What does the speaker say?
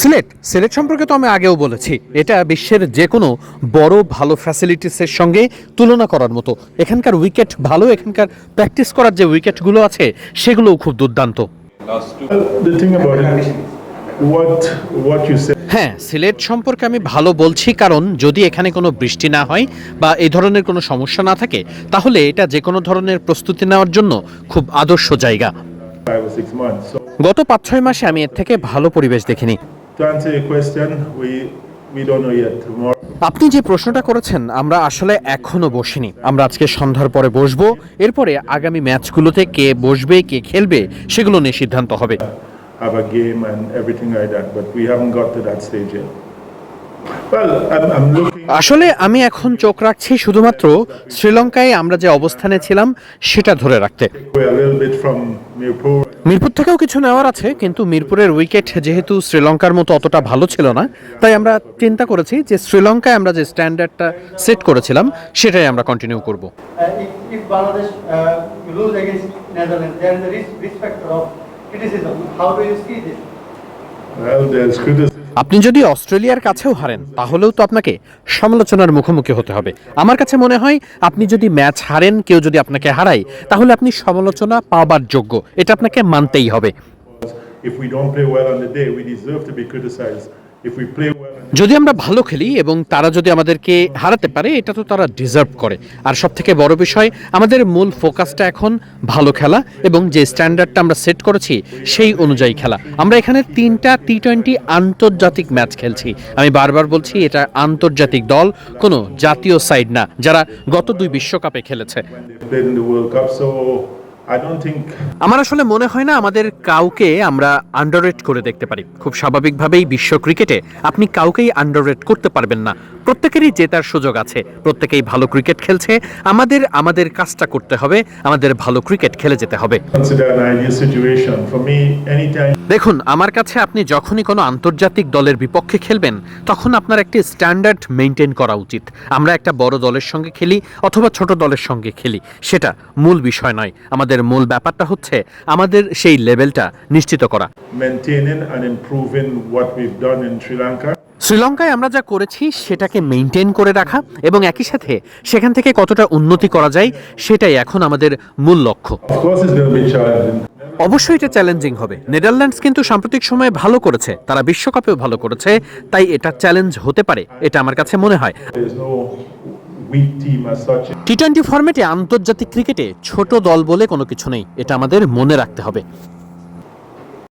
সিলেট সিলেট সম্পর্কে তো আমি আগেও বলেছি। এটা বিশ্বের যে কোনো বড় ভালো ফ্যাসিলিটিসের সঙ্গে তুলনা করার মতো। এখানকার উইকেট ভালো এখানকার প্র্যাকটিস করার যে উইকেটগুলো আছে সেগুলোও খুব দুর্দান্ত। হ্যাঁ সিলেট সম্পর্কে আমি ভালো বলছি কারণ যদি এখানে কোনো বৃষ্টি না হয় বা এই ধরনের কোনো সমস্যা না থাকে তাহলে এটা যে কোনো ধরনের প্রস্তুতি নেওয়ার জন্য খুব আদর্শ জায়গা। গত পাঁচ ছয় মাসে আমি এর থেকে ভালো পরিবেশ দেখিনি। আপনি যে প্রশ্নটা করেছেন আমরা আসলে এখনও বসিনি। আমরা আজকে সন্ধ্যার পরে বসবো। এরপরে আগামী ম্যাচগুলোতে কে বসবে কে খেলবে সেগুলো নিয়ে সিদ্ধান্ত হবে। আসলে আমি এখন চোখ রাখছি শুধুমাত্র শ্রীলঙ্কায় আমরা যে অবস্থানে ছিলাম সেটা ধরে রাখতে. মিরপুর থেকেও কিছু নেওয়ার আছে কিন্তু মিরপুরের উইকেট যেহেতু শ্রীলঙ্কার মতো অতটা ভালো ছিল না তাই আমরা চিন্তা করেছি যে শ্রীলঙ্কায় আমরা যে স্ট্যান্ডার্ডটা সেট করেছিলাম সেটাই আমরা কন্টিনিউ করব Uh, uh? Well, there's criticism. আপনি যদি অস্ট্রেলিয়ার কাছেও হারেন, তাহলেও তো আপনাকে সমালোচনার মুখোমুখি হতে হবে। আমার কাছে মনে হয়, আপনি যদি ম্যাচ হারেন, কেউ যদি আপনাকে হারায়, তাহলে আপনি সমালোচনা পাবার যোগ্য। এটা আপনাকে মানতেই হবে. যদি আমরা ভালো খেলি এবং তারা যদি আমাদেরকে হারাতে পারে এটা তো তারা ডিজার্ভ করে। আর সব থেকে বড় বিষয় আমাদের মূল ফোকাসটা এখন ভালো খেলা এবং যে স্ট্যান্ডার্ডটা আমরা সেট করেছি সেই অনুযায়ী খেলা। আমরা এখানে তিনটা টি টোয়েন্টি আন্তর্জাতিক ম্যাচ খেলছি। আমি বারবার বলছি এটা আন্তর্জাতিক দল কোনো জাতীয় সাইড না যারা গত দুই বিশ্বকাপে খেলেছে। আমার আসলে মনে হয় না আমাদের কাউকে আমরা আন্ডাররেট করে দেখতে পারি। খুব স্বাভাবিকভাবেই বিশ্ব ক্রিকেটে আপনি কাউকেই আন্ডাররেট করতে পারবেন না। প্রত্যেকেরই জেতার সুযোগ আছে। প্রত্যেকেই ভালো ক্রিকেট খেলছে। আমাদের আমাদের কাজটা করতে হবে। আমাদের ভালো ক্রিকেট খেলে যেতে হবে। দেখুন আমার কাছে আপনি যখনই কোনো আন্তর্জাতিক দলের বিপক্ষে খেলবেন তখন আপনার একটি স্ট্যান্ডার্ড মেনটেন করা উচিত। আমরা একটা বড় দলের সঙ্গে খেলি অথবা ছোট দলের সঙ্গে খেলি। সেটা মূল বিষয় নয়। আমাদের মূল ব্যাপারটা হচ্ছে আমাদের সেই লেভেলটা নিশ্চিত করা. শ্রীলঙ্কায় আমরা যা করেছি সেটাকে মেনটেন করে রাখা এবং একই সাথে সেখান থেকে কতটা উন্নতি করা যায় সেটাই এখন আমাদের মূল লক্ষ্য. অবশ্যই এটা চ্যালেঞ্জিং হবে নেদারল্যান্ডস কিন্তু সাম্প্রতিক সময়ে ভালো করেছে তারা বিশ্বকাপেও ভালো করেছে তাই এটা চ্যালেঞ্জ হতে পারে এটা আমার কাছে মনে হয় টি টোয়েন্টি ফর্মেটে আন্তর্জাতিক ক্রিকেটে ছোট দল বলে কোনো কিছু নেই। এটা আমাদের মনে রাখতে হবে।